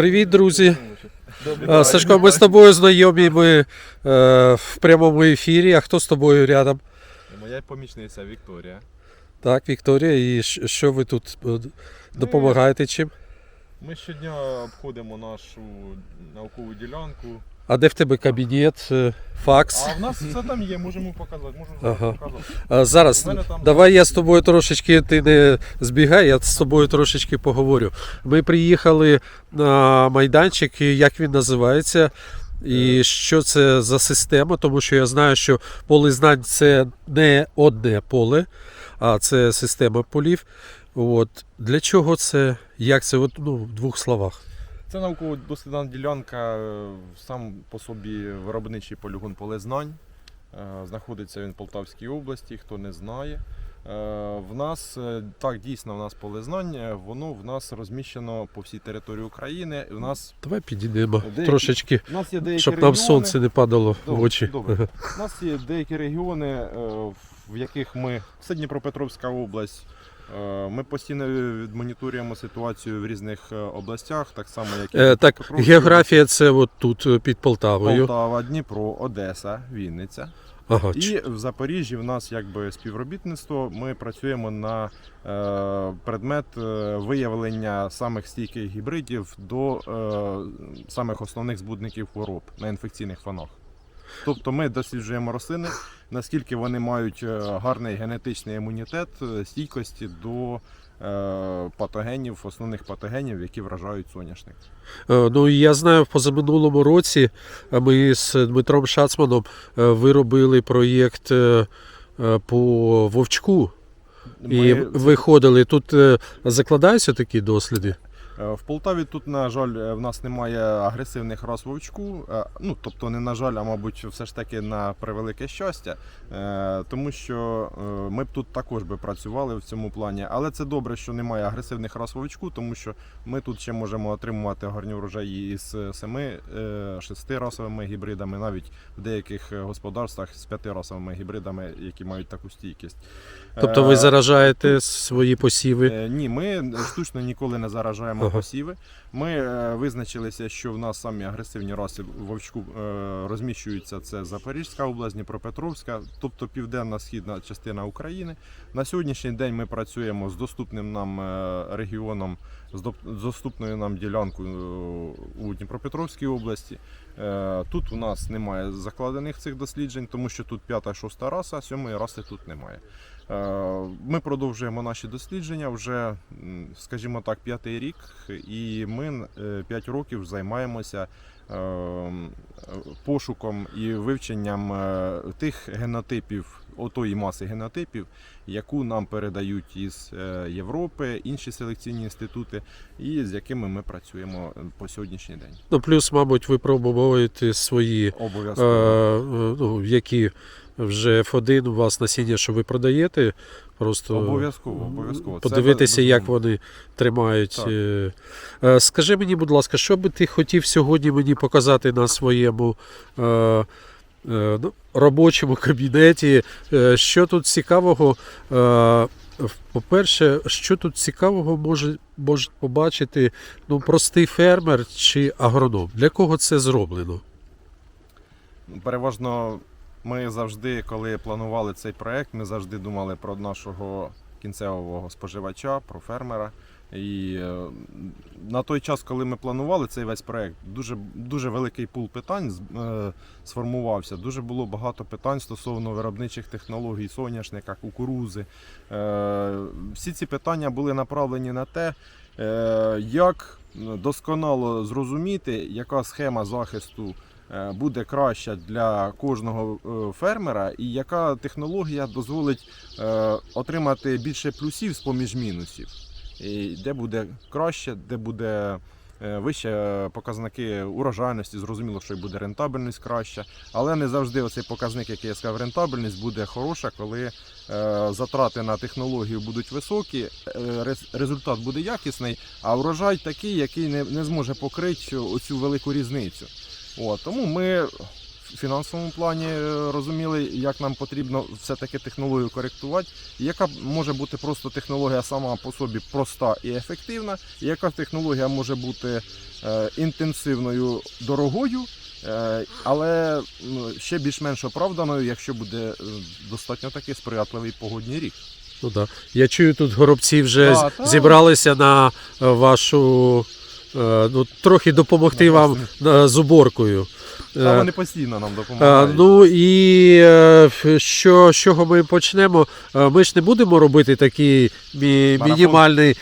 Привіт, друзі. Е, Сашко, ми з тобою знайомі. Ми е, в прямому ефірі. А хто з тобою рядом? Моя помічниця Вікторія. Так, Вікторія. І що ви тут е, допомагаєте чим? Ми щодня обходимо нашу наукову ділянку. А де в тебе кабінет, е, факс? А в нас все там є, можемо показати. Можемо Ага. показати. А, зараз там- давай я з тобою трошечки, ти не збігай, я з тобою трошечки поговорю. Ми приїхали на майданчик, як він називається, і що це за система, тому що я знаю, що поле знань це не одне поле, а це система полів. От. Для чого це? Як це? От, ну, в двох словах. Це науково-дослідна ділянка, е, сам по собі виробничий полігон полезнань. Е, Знаходиться він в Полтавській області, хто не знає. Е, В нас так дійсно в нас полезнань, е, воно в нас розміщено по всій території України. В нас, Давай підійдемо Деякі- трошечки, в нас є деякі щоб нам регіони, сонце не падало в Добре, очі. добре. У нас є деякі регіони, в яких ми це Дніпропетровська область. Е, Ми постійно відмоніторюємо ситуацію в різних е, областях, так само як і Е, так, географія це от тут е, під Полтавою. Полтава, Дніпро, Одеса, Вінниця. Ага, І в Запоріжжі в нас якби співробітництво. Ми працюємо на е, предмет е, виявлення самих стійких гібридів до е, самих основних збудників хвороб на інфекційних фонах. Тобто ми досліджуємо рослини, наскільки вони мають е, гарний генетичний імунітет е, стійкості до е, патогенів, основних патогенів, які вражають соняшник. Ну, я знаю, в позаминулому році ми з Дмитром Шацманом виробили проєкт по вовчку. І виходили. Тут закладаються такі досліди. Е, В Полтаві тут, на жаль, е, в нас немає агресивних рас вовчку. Е, Ну, тобто, не на жаль, а мабуть, все ж таки на превелике щастя. Тому що ми б тут також би працювали в цьому плані. Але це добре, що немає агресивних рас вовчку, тому що ми тут ще можемо отримувати гарні врожаї із 7-6 расовими гібридами, навіть в деяких господарствах з 5 расовими гібридами, які мають таку стійкість. Тобто ви Е, заражаєте свої посіви. Е, Ні, ми штучно ніколи не заражаємо Ага. посіви. Ми е, визначилися, що в нас самі агресивні раси вовчку розміщуються. Це Запорізька область, Дніпропетровська, тобто південна східна частина України. На сьогоднішній день ми працюємо з доступним нам регіоном, з доступною нам ділянкою у Дніпропетровській області. Тут у нас немає закладених цих досліджень, тому що тут п'ята, шоста раса, сьомої раси тут немає. Е, Ми продовжуємо наші дослідження вже, скажімо так, п'ятий рік, і ми 5 років займаємося е, пошуком і вивченням е, тих генотипів, отої маси генотипів, яку нам передають із е, Європи, інші селекційні інститути, і з якими ми працюємо по сьогоднішній день. Ну, плюс, мабуть, ви пробуєте свої, е, Обов'язково. е, ну, які вже F1 у вас насіння, що ви продаєте. Просто Обов'язково, обов'язково. Це подивитися, як вони тримають. Так. е. Е, Скажи мені, будь ласка, що би ти хотів сьогодні мені показати на своєму е, ну, робочому кабінеті? Що тут цікавого? По-перше, що тут цікавого може, може побачити ну, простий фермер чи агроном? Для кого це зроблено? Переважно ми завжди, коли планували цей проект, ми завжди думали про нашого кінцевого споживача, про фермера. І е, на той час, коли ми планували цей весь проект, дуже, дуже великий пул питань е, сформувався. Дуже було багато питань стосовно виробничих технологій, соняшника, кукурузи. Е, всі ці питання були направлені на те, як досконало зрозуміти, яка схема захисту буде краща для кожного е, фермера, і яка технологія дозволить е, отримати більше плюсів з поміж мінусів. І де буде краще, де буде е, вище показники урожайності, зрозуміло, що й буде рентабельність краща, але не завжди оцей показник, який я сказав, рентабельність буде хороша, коли е, затрати на технологію будуть високі, е, результат буде якісний, а врожай такий, який не зможе покрити оцю велику різницю. От, тому ми в фінансовому плані е, розуміли, як нам потрібно все-таки технологію коректувати, яка може бути просто технологія сама по собі проста і ефективна, і яка технологія може бути е, інтенсивною, дорогою, е, але ну, ще більш-менш оправданою, якщо буде достатньо таки сприятливий погодній рік. Ну, да. Я чую, тут горобці вже Да, з- та. зібралися на вашу. Е, Ну, трохи допомогти вам е, з уборкою. Та Е, вони постійно нам допомагають. Ну і що, з чого ми почнемо? Ми ж не будемо робити такий мі- Марафон. мінімальний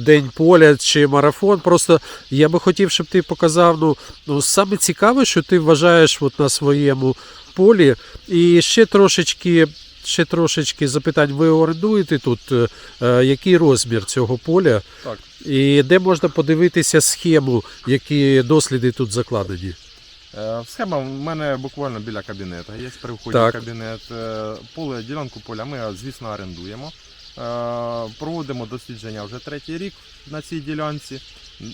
день поля чи марафон. Просто я би хотів, щоб ти показав. Ну, ну саме цікаве, що ти вважаєш от на своєму полі. І ще трошечки. Ще трошечки запитань. Ви орендуєте тут, е, е, який розмір цього поля, Так. і де можна подивитися схему, які досліди тут закладені? Е, Схема в мене буквально біля кабінету. Є при вході в кабінет. Поле, ділянку поля ми, звісно, орендуємо. Е, Проводимо дослідження вже третій рік на цій ділянці.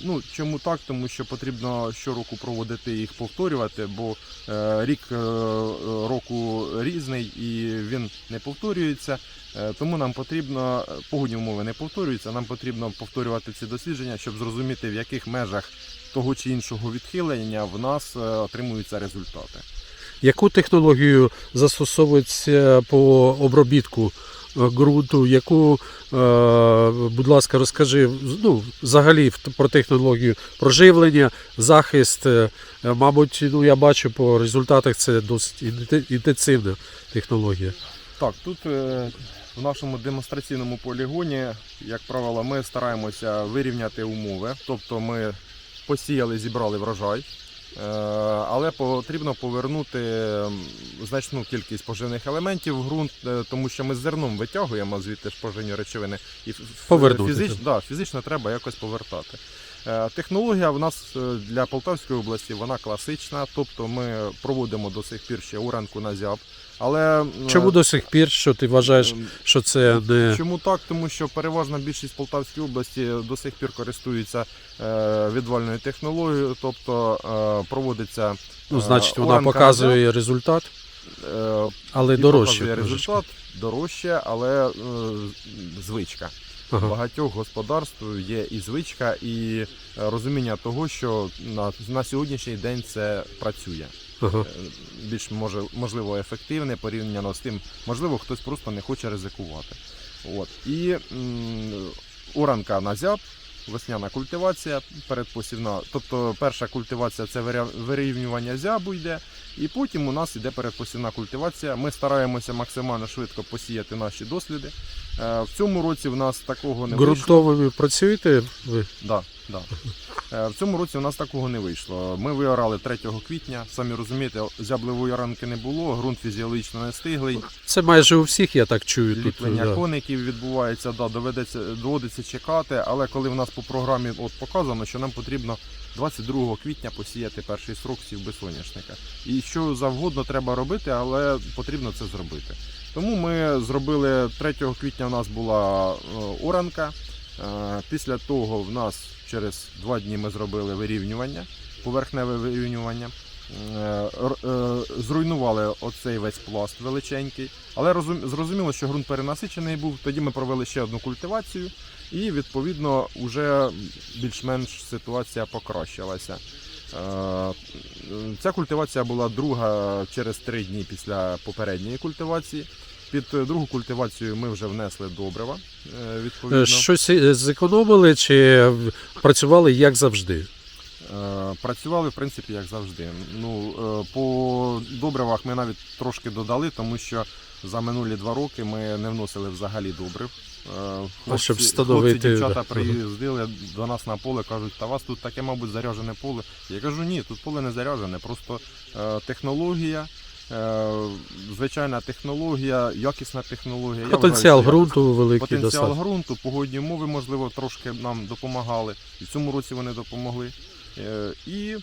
Ну, чому так? Тому що потрібно щороку проводити їх повторювати, бо е, рік е, року різний і він не повторюється. Тому нам потрібно, погодні умови не повторюються, нам потрібно повторювати ці дослідження, щоб зрозуміти, в яких межах того чи іншого відхилення в нас отримуються результати. Яку технологію застосовується по обробітку е, ґрунту? Яку, е, будь ласка, розкажи ну, взагалі про технологію проживлення, захист. Е, Мабуть, ну я бачу по результатах це досить інтенсивна технологія. Так, тут в нашому демонстраційному полігоні, як правило, ми стараємося вирівняти умови, тобто ми посіяли, зібрали врожай. Е, Але потрібно повернути значну кількість поживних елементів в ґрунт, е, тому що ми з зерном витягуємо звідти ж поживні речовини, і ф- ф- Повернути фізич, треба. да, фізично треба якось повертати. Е, Технологія в нас е, для Полтавської області вона класична, тобто ми проводимо до сих пір ще уранку на зяб. Але е, Чому до сих пір, що ти вважаєш, ем, що це не Чому так? Тому що переважна більшість Полтавської області до сих пір користується е, відвальною технологією, тобто е, проводиться ну, е, значить вона показує результат, е, але і дорожче. результат дорожче, але е, звичка. Ага. Багатьох господарств є і звичка, і е, розуміння того, що на, на сьогоднішній день це працює. Ага. Е, більш може, можливо ефективне порівняно з тим, можливо, хтось просто не хоче ризикувати. От. І м, оранка на зяб, весняна культивація, передпосівна. Тобто перша культивація це вирівнювання зябу йде, і потім у нас йде передпосівна культивація. Ми стараємося максимально швидко посіяти наші досліди. Е, В цьому році в нас такого не вийшло. Ґрунтовими працюєте ви? Да, да. Е, В цьому році у нас такого не вийшло. Ми виорали 3 квітня. Самі розумієте, зяблевої оранки не було, ґрунт фізіологічно не стиглий, Це майже у всіх, я так чую. Тут, ліплення да. коників відбувається, да, доведеться, доводиться чекати. Але коли в нас по програмі от показано, що нам потрібно 22 квітня посіяти перший срок сівби соняшника. І що завгодно треба робити, але потрібно це зробити. Тому ми зробили 3 квітня. У нас була е, оранка. Е, Після того в нас через два дні ми зробили вирівнювання, поверхневе вирівнювання. Е, е, Зруйнували оцей весь пласт величенький, але зрозуміло, що ґрунт перенасичений був. Тоді ми провели ще одну культивацію, і відповідно вже більш-менш ситуація покращилася. Ця культивація була друга через три дні після попередньої культивації. Під е, другу культивацію ми вже внесли добрива. е, Відповідно. Е, Щось зекономили чи працювали як завжди? Працювали в принципі як завжди. Ну по добривах ми навіть трошки додали, тому що за минулі два роки ми не вносили взагалі добрив. А щоб хлопці, дівчата приїздили до нас на поле, кажуть, та у вас тут таке, мабуть, заряджене поле. Я кажу, ні, тут поле не заряджене, просто технологія. Е, Звичайна технологія, якісна технологія. Потенціал вважаю, ґрунту великий Потенціал ґрунту, погодні умови, можливо, трошки нам допомагали. І в цьому році вони допомогли. Е, І,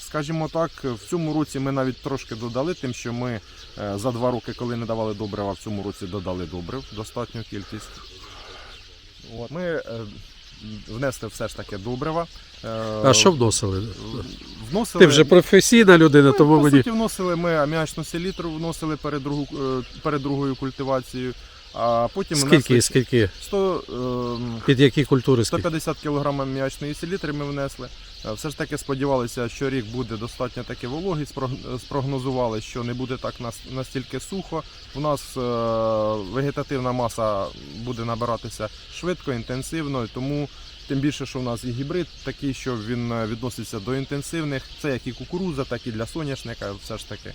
скажімо так, в цьому році ми навіть трошки додали, тим, що ми е, за два роки, коли не давали добрива, в цьому році додали добрив, достатню кількість. От. Ми внесли все ж таки добрива. А що вносили? вносили? Ти вже професійна людина, Ми, тому по мені суті, вносили ми аміачну селітру, вносили перед, другу, е, перед другою культивацією, а потім скільки, внесли скільки, 100, ем, під які культури скільки? 150 кг аміачної селітри ми внесли. Е, Все ж таки сподівалися, що рік буде достатньо таки вологий. Спрог- Спрогнозували, що не буде так нас- настільки сухо. У нас е, вегетативна маса буде набиратися швидко, інтенсивно, тому тим більше, що у нас і гібрид такий, що він е, відноситься до інтенсивних. Це як і кукуруза, так і для соняшника. Все ж таки.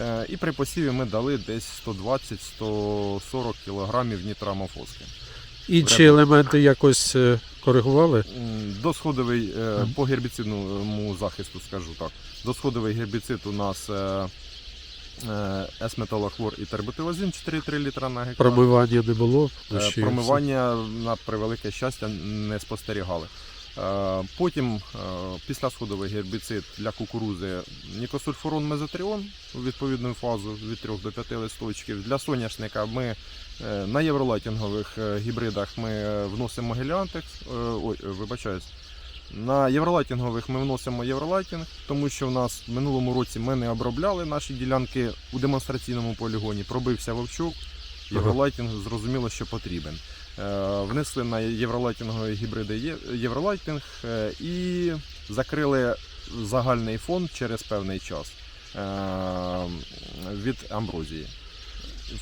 Е, І при посіві ми дали десь 120-140 кг нітрамофоски. Інші елементи якось е, коригували? Досходовий е, по гербіцидному захисту, скажу так. Досходовий гербіцид у нас есметалохлор і тербутилозин 4,3 літра на гектар. Промивання не було? Промивання на превелике щастя не спостерігали. Е, Потім е, післясходовий гербіцид для кукурузи нікосульфурон мезотріон у відповідну фазу від 3 до 5 листочків. Для соняшника ми е, на євролайтінгових гібридах ми вносимо геліантекс. Ой, вибачаюсь. На євролайтінгових ми вносимо євролайтінг, тому що в нас в минулому році ми не обробляли наші ділянки у демонстраційному полігоні. Пробився вовчок. Євролайтінг зрозуміло, що потрібен. Е, Внесли на євролайтінгові гібриди є- євролайтінг е, і закрили загальний фон через певний час е, від амброзії.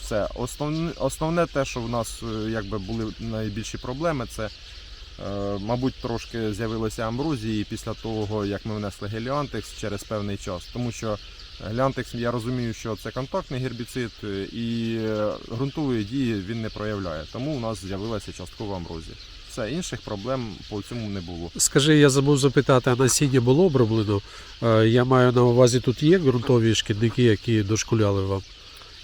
Все. Основне, основне те, що в нас якби були найбільші проблеми, це, мабуть, трошки з'явилося амброзії після того, як ми внесли геліантекс через певний час. Тому що Глянтекс, я розумію, що це контактний гербіцид е, і е, ґрунтової дії він не проявляє. Тому у нас з'явилася часткова амброзія. Все, інших проблем по цьому не було. Скажи, я забув запитати, а насіння було оброблено? Е, Я маю на увазі, тут є ґрунтові шкідники, які дошкуляли вам?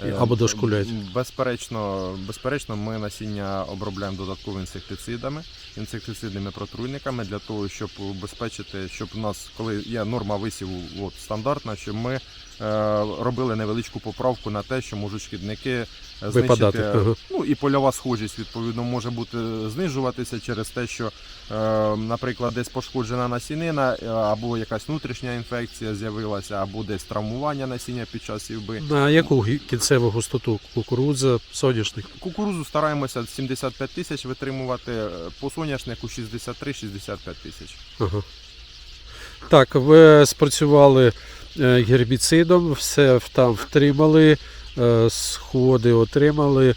Е, Або дошкуляють. Безперечно, безперечно, ми насіння обробляємо додатково інсектицидами, інсектицидними протруйниками для того, щоб убезпечити, щоб у нас, коли є норма висіву от, стандартна, щоб ми робили невеличку поправку на те, що можуть шкідники е, Випадати. знищити. Ну і польова схожість відповідно може бути знижуватися через те, що, е, наприклад, десь пошкоджена насінина, е, або якась внутрішня інфекція з'явилася, або десь травмування насіння під час сівби. На яку кінцеву густоту? Кукурудза, соняшник? Кукурузу стараємося 75 тисяч витримувати, е, по соняшнику 63-65 тисяч. Ага. Так, ви спрацювали е, гербіцидом, все там втримали, е, сходи отримали.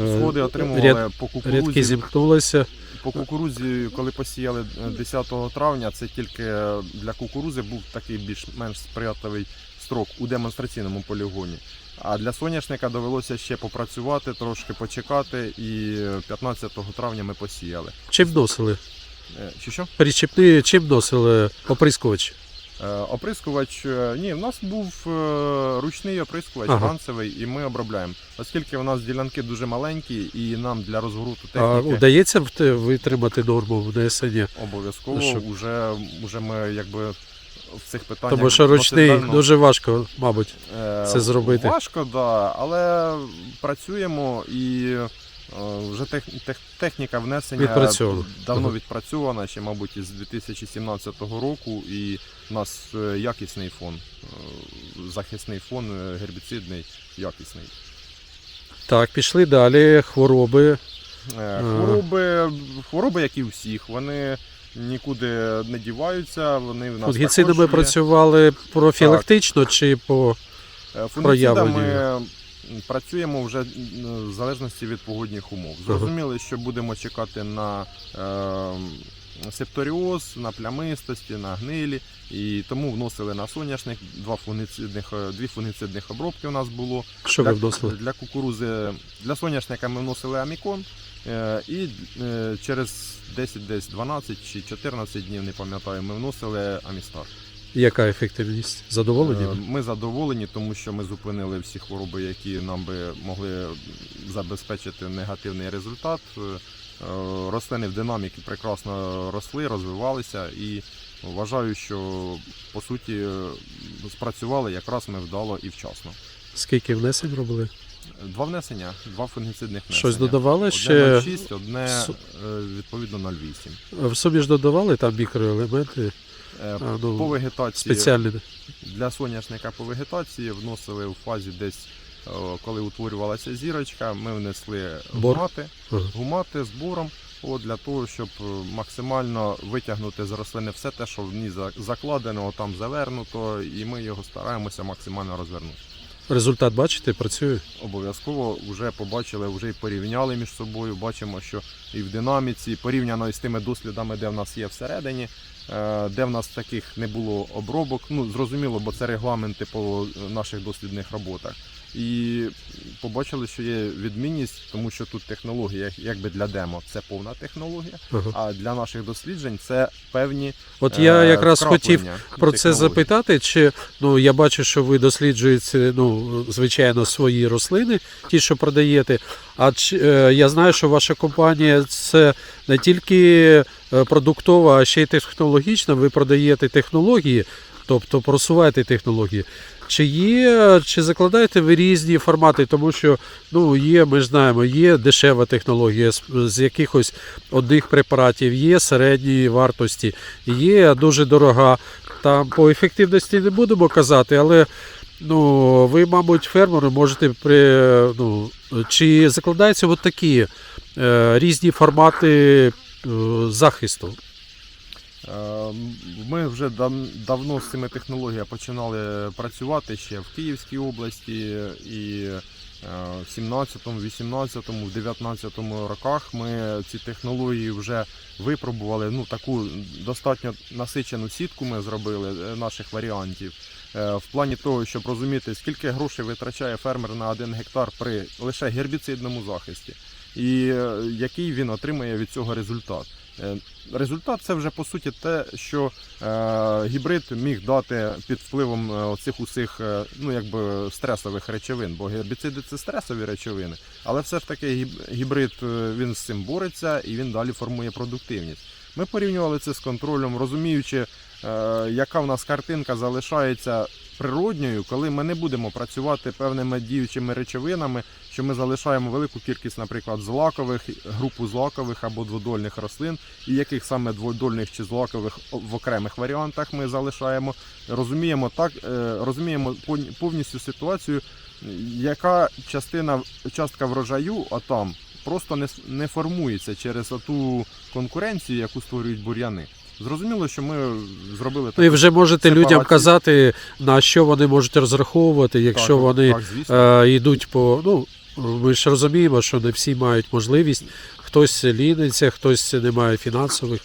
е, Сходи отримували ряд- по Рядки кукурузі. зімкнулися. По кукурузі, коли посіяли е, 10 травня, це тільки е, для кукурузи був такий більш-менш сприятливий строк у демонстраційному полігоні. А для соняшника довелося ще попрацювати, трошки почекати, і е, 15 травня ми посіяли. Чим вносили? Е, Чи що? Причіпні, чим вносили оприскувач? Е, Оприскувач, е, ні, в нас був е, ручний оприскувач, Ага. ранцевий, і ми обробляємо. Оскільки у нас ділянки дуже маленькі, і нам для розгруту А техніки вдається вт- витримати норму внесення? обов'язково Що? вже, вже ми якби в цих питаннях. Тому що ручний давно, дуже важко, мабуть. це зробити. Важко, да, але працюємо і вже тех, тех, техніка внесення давно відпрацьована, ще, мабуть, із 2017 року, і у нас е, якісний фон, е, захисний фон, е, гербіцидний, якісний. Так, пішли далі. Хвороби. Е, Хвороби, хвороби, як і всіх, вони нікуди не діваються, вони в нас Фунгіцидами також є. працювали профілактично чи по. Е. Фунгіцидами працюємо вже в залежності від погодних умов. Зрозуміли, що будемо чекати на е, септоріоз, на плямистості, на гнилі, і тому вносили на соняшник два фунгіцидних, е, дві фунгіцидних обробки у нас було. Що ви вносили? для кукурузи, для соняшника ми вносили амікон. е, І е, через 10, десь 12 чи 14 днів, не пам'ятаю, ми вносили амістар. Яка ефективність? Задоволені? Е, ви? Ми задоволені, тому що ми зупинили всі хвороби, які нам би могли забезпечити негативний результат. Е, е, Рослини в динаміки прекрасно росли, розвивалися і вважаю, що по суті спрацювали якраз ми вдало і вчасно. Скільки внесень робили? Два внесення, два фунгіцидних внесення. Щось додавали Одне ще 0,6, одне відповідно 0,8. в собі ж додавали там мікроелементи а, ну, По вегетації спеціальні. для соняшника по вегетації вносили в фазі десь, е, коли утворювалася зірочка, ми внесли Бор. гумати, Ага. гумати з буром. От для того, щоб е, максимально витягнути з рослини все те, що в ній закладено, там завернуто, і ми його стараємося максимально розвернути. Результат бачите, працює. Обов'язково вже побачили, вже і порівняли між собою. Бачимо, що і в динаміці порівняно із тими дослідами, де в нас є всередині, е, де в нас таких не було обробок. Ну зрозуміло, бо це регламенти по наших дослідних роботах. І побачили, що є відмінність, тому що тут технологія, якби для демо, це повна технологія. Ага. А для наших досліджень це певні От я е, якраз хотів про це технологій. запитати. Чи ну я бачу, що ви досліджуєте ну звичайно свої рослини, ті, що продаєте. А чи, е, я знаю, що ваша компанія це не тільки е, продуктова, а ще й технологічна. Ви продаєте технології, тобто просуваєте технології. Чи є, чи закладаєте ви різні формати, тому що ну є, ми знаємо, є дешева технологія з, з якихось одних препаратів, є середньої вартості, є дуже дорога. Там по ефективності не будемо казати, але ну, ви, мабуть, фермери можете при ну, чи закладаються от такі е, різні формати е, захисту. Е, Ми вже давно з цими технологіями починали працювати ще в Київській області і е, в 17-му, 18-му, в 19-му роках ми ці технології вже випробували. Ну, таку достатньо насичену сітку ми зробили е, наших варіантів. Е, В плані того, щоб розуміти, скільки грошей витрачає фермер на один гектар при лише гербіцидному захисті, і який він отримає від цього результат. Е, Результат це вже по суті те, що е, гібрид міг дати під впливом цих оцих усіх е, ну, якби стресових речовин, бо гербіциди це стресові речовини, але все ж таки гібрид е, він з цим бореться і він далі формує продуктивність. Ми порівнювали це з контролем, розуміючи, е, яка в нас картинка залишається природньою, коли ми не будемо працювати певними діючими речовинами, що ми залишаємо велику кількість, наприклад, злакових, групу злакових або дводольних рослин, і яких саме дводольних чи злакових в окремих варіантах ми залишаємо. Розуміємо так, е, розуміємо повністю ситуацію, яка частина частка врожаю, а там просто не, не формується через ту конкуренцію, яку створюють бур'яни. Зрозуміло, що ми зробили Ну і вже можете людям казати, на що вони можуть розраховувати, якщо Так, вони так, е, йдуть по. Ну, ми ж розуміємо, що не всі мають можливість. Хтось ліниться, хтось не має фінансових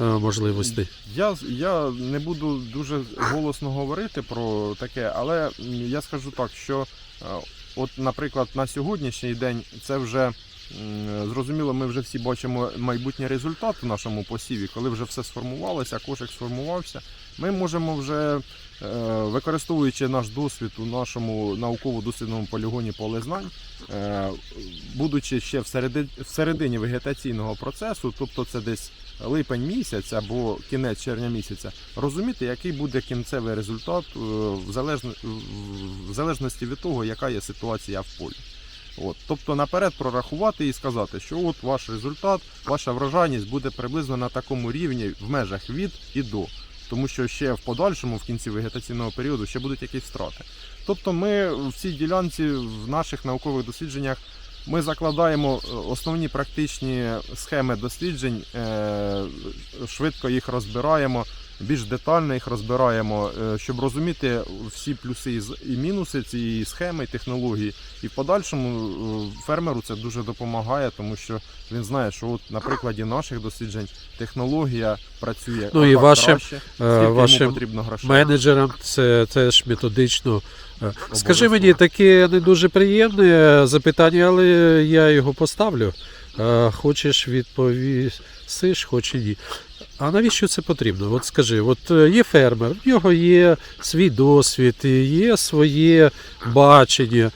е, можливостей. Я, я не буду дуже голосно говорити про таке, але я скажу так, що е, от, наприклад, на сьогоднішній день це вже зрозуміло, ми вже всі бачимо майбутній результат в нашому посіві, коли вже все сформувалося, кошик сформувався. Ми можемо вже, е, використовуючи наш досвід у нашому науково-дослідному полігоні поле знань, е, будучи ще всередині, вегетаційного процесу, тобто це десь липень місяць або кінець червня місяця, розуміти, який буде кінцевий результат е, в залежності від того, яка є ситуація в полі. От, тобто наперед прорахувати і сказати, що от ваш результат, ваша врожайність буде приблизно на такому рівні в межах від і до. Тому що ще в подальшому, в кінці вегетаційного періоду, ще будуть якісь втрати. Тобто ми в цій ділянці в наших наукових дослідженнях ми закладаємо е, основні практичні схеми досліджень, е, швидко їх розбираємо, більш детально їх розбираємо, е, щоб розуміти всі плюси і мінуси цієї схеми, технології. І в подальшому е, фермеру це дуже допомагає, тому що він знає, що от на прикладі наших досліджень технологія працює Ну і вашим, краще, е, скільки вашим йому потрібно грошей. Менеджерам це теж методично. Скажи мені таке не дуже приємне запитання, але я його поставлю. Хочеш відповісиш, хоч і ні. А навіщо це потрібно? От скажи, от е, є фермер, в нього є свій досвід, є своє бачення.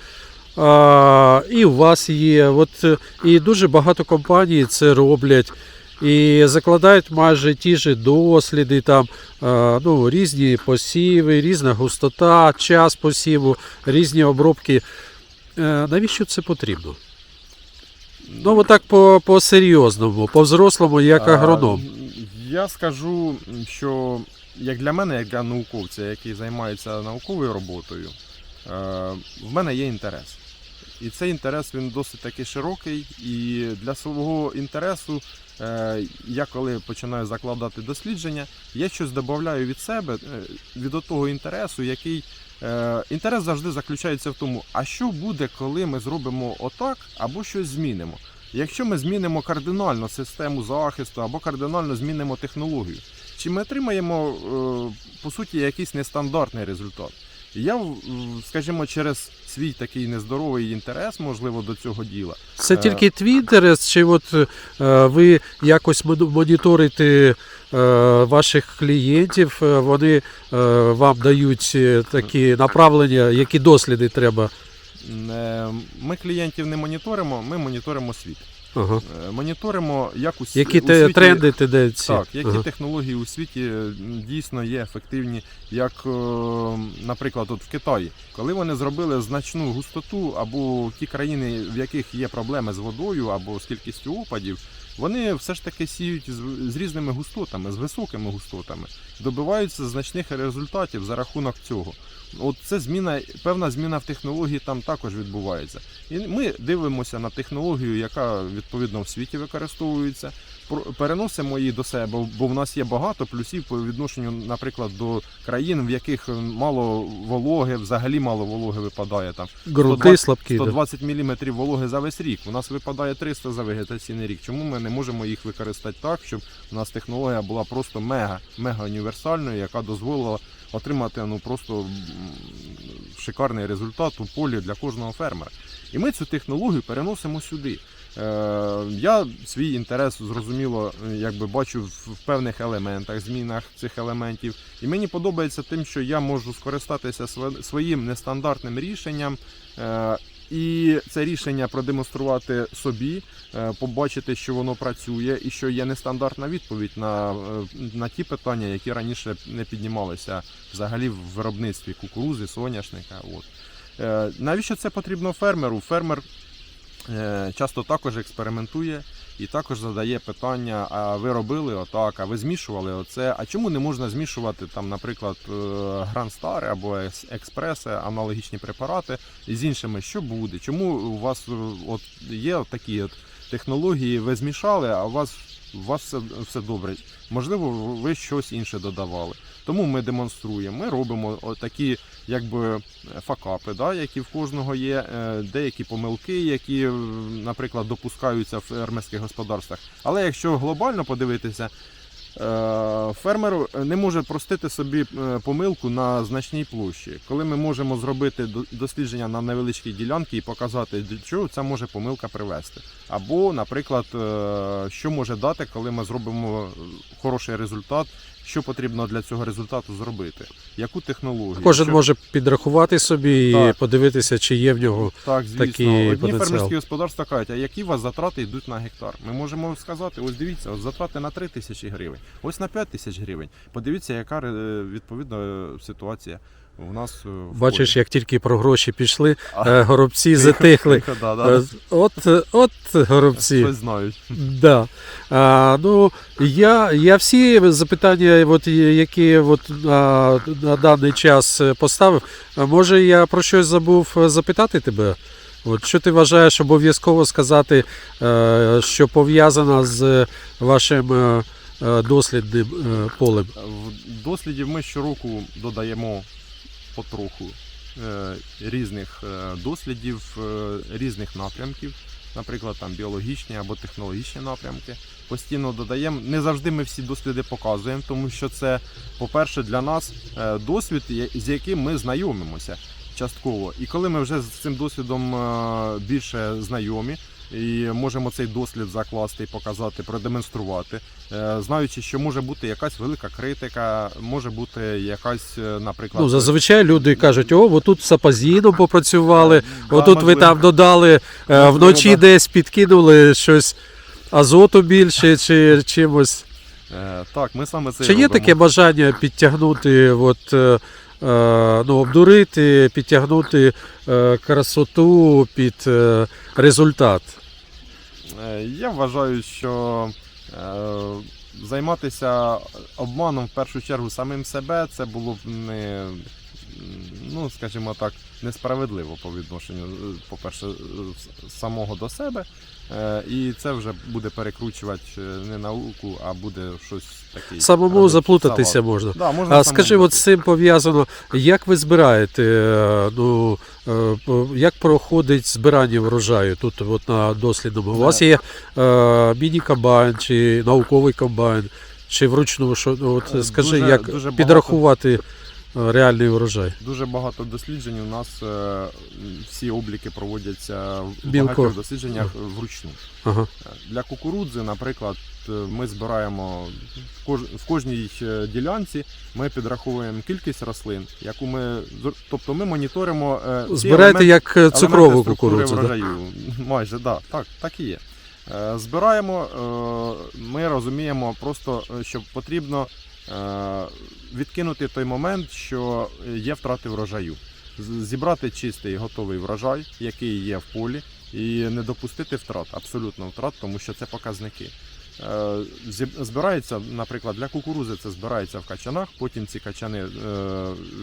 А, і у вас є. От, е, і дуже багато компаній це роблять. І закладають майже ті ж досліди, там ну, різні посіви, різна густота, час посіву, різні обробки. е, навіщо це потрібно? Ну, отак по-серйозному, по-взрослому, як агроном. Я скажу, що як для мене, як для науковця, який займається науковою роботою, е, в мене є інтерес. І цей інтерес він досить таки широкий. І для свого інтересу, е, я коли починаю закладати дослідження, я щось додаю від себе, е, від того інтересу, який. Інтерес завжди заключається в тому, а що буде, коли ми зробимо отак або щось змінимо. Якщо ми змінимо кардинально систему захисту або кардинально змінимо технологію, чи ми отримаємо е, по суті якийсь нестандартний результат? Я, скажімо, через свій такий нездоровий інтерес, можливо, до цього діла. Це е, тільки твій інтерес, чи от е, ви якось моніторите ваших клієнтів, вони вам дають такі направлення, які досліди треба. Ми клієнтів не моніторимо, ми моніторимо світ. Ага. Е, Моніторимо, як у, Які у світі... тренди тенденції. Так, які Ага. технології у світі е, дійсно є ефективні, як, е, наприклад, от в Китаї, коли вони зробили значну густоту, або ті країни, в яких є проблеми з водою або з кількістю опадів, вони все ж таки сіють з, різними густотами, з високими густотами, добиваються значних результатів за рахунок цього. От це зміна, певна зміна в технології там також відбувається. І ми дивимося на технологію, яка відповідно в світі використовується, переносимо її до себе, бо в нас є багато плюсів по відношенню, наприклад, до країн, в яких мало вологи, взагалі мало вологи випадає там. Грунти 120 слабкі. да. 120 мм вологи за весь рік. У нас випадає 300 за вегетаційний рік. Чому ми не можемо їх використати так, щоб у нас технологія була просто мега, мега універсальною, яка дозволила отримати ну просто шикарний результат у полі для кожного фермера. І ми цю технологію переносимо сюди. Е, я свій інтерес зрозуміло, е, якби бачу в певних елементах, змінах цих елементів. І мені подобається тим, що я можу скористатися своїм нестандартним рішенням. е, І це рішення продемонструвати собі, побачити, що воно працює, і що є нестандартна відповідь на, на ті питання, які раніше не піднімалися взагалі в виробництві кукурузи, соняшника. От. Навіщо це потрібно фермеру? Фермер часто також експериментує і також задає питання: а ви робили отак, а ви змішували оце? А чому не можна змішувати там, наприклад, Грандстари або Ес- експреси, аналогічні препарати з іншими? Що буде? Чому у вас е, от є такі от технології, ви змішали, а у вас, у вас все, все добре? Можливо, ви щось інше додавали. Тому ми демонструємо, ми робимо такі якби факапи, да, які в кожного є, е, деякі помилки, які, е, наприклад, допускаються в фермерських господарствах. Але якщо глобально подивитися, е, фермер не може простити собі е, помилку на значній площі. Коли ми можемо зробити дослідження на невеличкій ділянці і показати, до чого ця може помилка привести. Або, наприклад, е, що може дати, коли ми зробимо хороший результат, що потрібно для цього результату зробити, яку технологію. Кожен що- може підрахувати собі і подивитися, чи є в нього. так, звісно. такий Одні потенціал. фермерські господарства кажуть, а які у вас затрати йдуть на гектар? Ми можемо сказати, ось дивіться, ось затрати на 3 тисячі гривень, ось на 5 тисяч гривень. Подивіться, яка відповідна відповідно е, ситуація у нас е, Бачиш, як тільки про гроші пішли, А. е, горобці затихли. Тихо, да, да. Е, От, от горобці. Щось знають. Да. А, ну, я, я всі запитання, от, які от, а, на даний час поставив, може я про щось забув запитати тебе? От, що ти вважаєш обов'язково сказати, що пов'язано з вашим дослідним полем? В дослідів ми щороку додаємо потроху е, різних е, дослідів, е, різних напрямків, наприклад, там біологічні або технологічні напрямки. Постійно додаємо. Не завжди ми всі досліди показуємо, тому що це, по-перше, для нас досвід, з яким ми знайомимося частково. І коли ми вже з цим досвідом більше знайомі. І можемо цей дослід закласти і показати, продемонструвати, Е, знаючи, що може бути якась велика критика, може бути якась, е, наприклад, Ну, зазвичай люди кажуть, о, отут сапазіном попрацювали, Да, отут ви там додали, е, вночі да. десь підкинули щось азоту більше чи чимось. Так, ми саме це Чи є робимо. таке бажання підтягнути от, ну, обдурити, підтягнути е, красоту під е, результат. Е, Я вважаю, що е, займатися обманом в першу чергу самим себе це було б не, ну, скажімо так, несправедливо по відношенню, е, по-перше, е, самого до себе. Е, І це вже буде перекручувати не науку, а буде щось таке. Самому заплутатися завал. можна. Да, можна А скажи, от з цим пов'язано, як ви збираєте, ну, як проходить збирання врожаю тут от на дослідному? У вас є міні-комбайн чи науковий комбайн, чи вручну, що, ну, от, скажи, дуже- як дуже підрахувати реальний врожай? Дуже багато досліджень. У нас е, всі обліки проводяться в Білко. багатьох дослідженнях вручну. Ага. Для кукурудзи, наприклад, е, ми збираємо в, кож... в кожній е, ділянці, ми підраховуємо кількість рослин, яку ми тобто ми моніторимо е, Збираєте елементи- як е, цукрову кукурудзу. Да? врожаю. Майже да, так, так і є. Е, Збираємо, е, ми розуміємо просто, е, що потрібно е, відкинути той момент, що є втрати врожаю. Зібрати чистий готовий врожай, який є в полі, і не допустити втрат, абсолютно втрат, тому що це показники. Е, Збирається, наприклад, для кукурузи це збирається в качанах, потім ці качани е,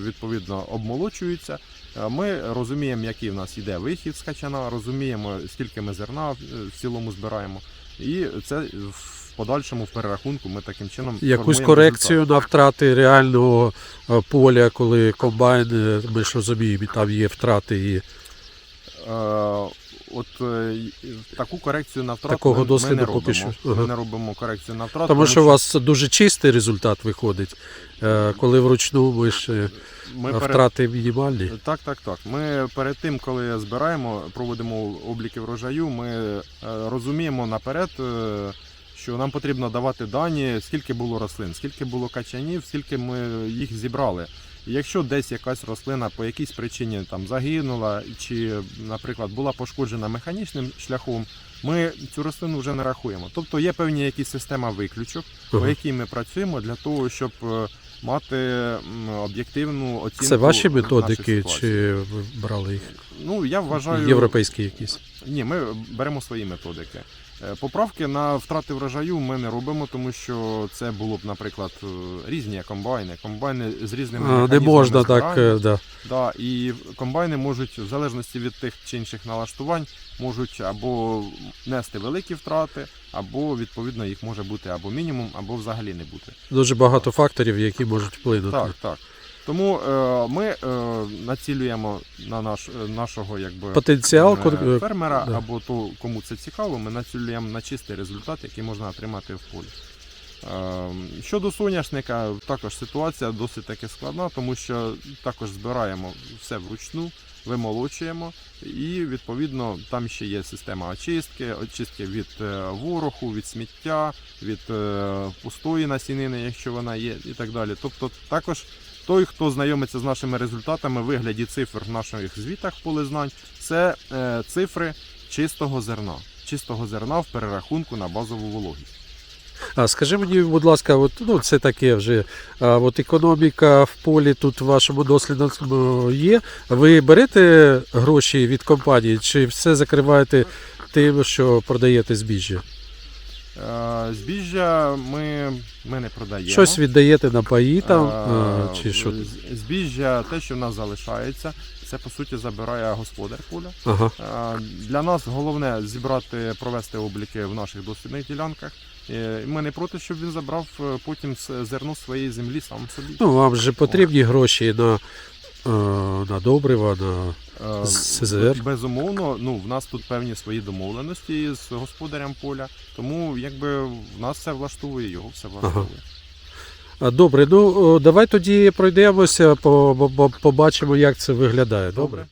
відповідно обмолочуються. Е, Ми розуміємо, який в нас йде вихід з качана, розуміємо, скільки ми зерна е, в цілому збираємо. І це в подальшому в перерахунку ми таким чином Якусь корекцію на втрати реального е, поля, коли комбайн, е, ми ж розуміємо, там є втрати і. Е, От таку корекцію на втрату Такого ми, ми не поки що. Ми не робимо корекцію на втрату. тому що у вас дуже чистий результат виходить, коли вручну ми ж ми перед- втрати мінімальні. Так, так, так. Ми перед тим, коли збираємо, проводимо обліки врожаю, ми розуміємо наперед, що нам потрібно давати дані, скільки було рослин, скільки було качанів, скільки ми їх зібрали. І якщо десь якась рослина по якійсь причині там загинула, чи, наприклад, була пошкоджена механічним шляхом, ми цю рослину вже не рахуємо. Тобто є певні якісь система виключок, по якій ми працюємо для того, щоб е, мати об'єктивну оцінку. Це ваші методики, чи ви брали їх? Ну, я вважаю. Європейські якісь. Ні, ми беремо свої методики. Е, Поправки на втрати врожаю ми не робимо, тому що це було б, наприклад, е, різні комбайни. Комбайни з різними не можна так. е, Да. Да, і комбайни можуть, в залежності від тих чи інших налаштувань, можуть або нести великі втрати, або відповідно їх може бути або мінімум, або взагалі не бути. Дуже багато факторів, які можуть вплинути. Так, так. Тому е, ми е, націлюємо на наш, е, нашого якби, Потенціал е, е, фермера да. або то, кому це цікаво, ми націлюємо на чистий результат, який можна отримати в полі. Е, Щодо соняшника, також ситуація досить таки складна, тому що також збираємо все вручну, вимолочуємо, і відповідно там ще є система очистки, очистки від вороху, від сміття, від е, пустої насінини, якщо вона є, і так далі. Тобто, також той, хто знайомиться з нашими результатами в вигляді цифр в наших звітах поле знань, це е, цифри чистого зерна. Чистого зерна в перерахунку на базову вологість. А скажи мені, будь ласка, от, ну, це таке вже. А, от економіка в полі тут в вашому дослідному є. Ви берете гроші від компанії, чи все закриваєте тим, що продаєте збіжжя? Е, Збіжжя ми, ми не продаємо. Щось віддаєте на паї там, Е, а, чи що? Збіжжя, те, що в нас залишається, це по суті забирає господар поля. Ага. Е, Для нас головне зібрати, провести обліки в наших дослідних ділянках. Е, Ми не проти, щоб він забрав е, потім зерно своєї землі сам собі. Ну, вам же потрібні гроші на, е, на добрива, на. Е, СЗР. Безумовно, ну в нас тут певні свої домовленості з господарем поля, тому якби в нас все влаштовує, його все влаштовує. Ага. Добре, ну давай тоді пройдемося, по- по- побачимо, як це виглядає. Добре? Добре.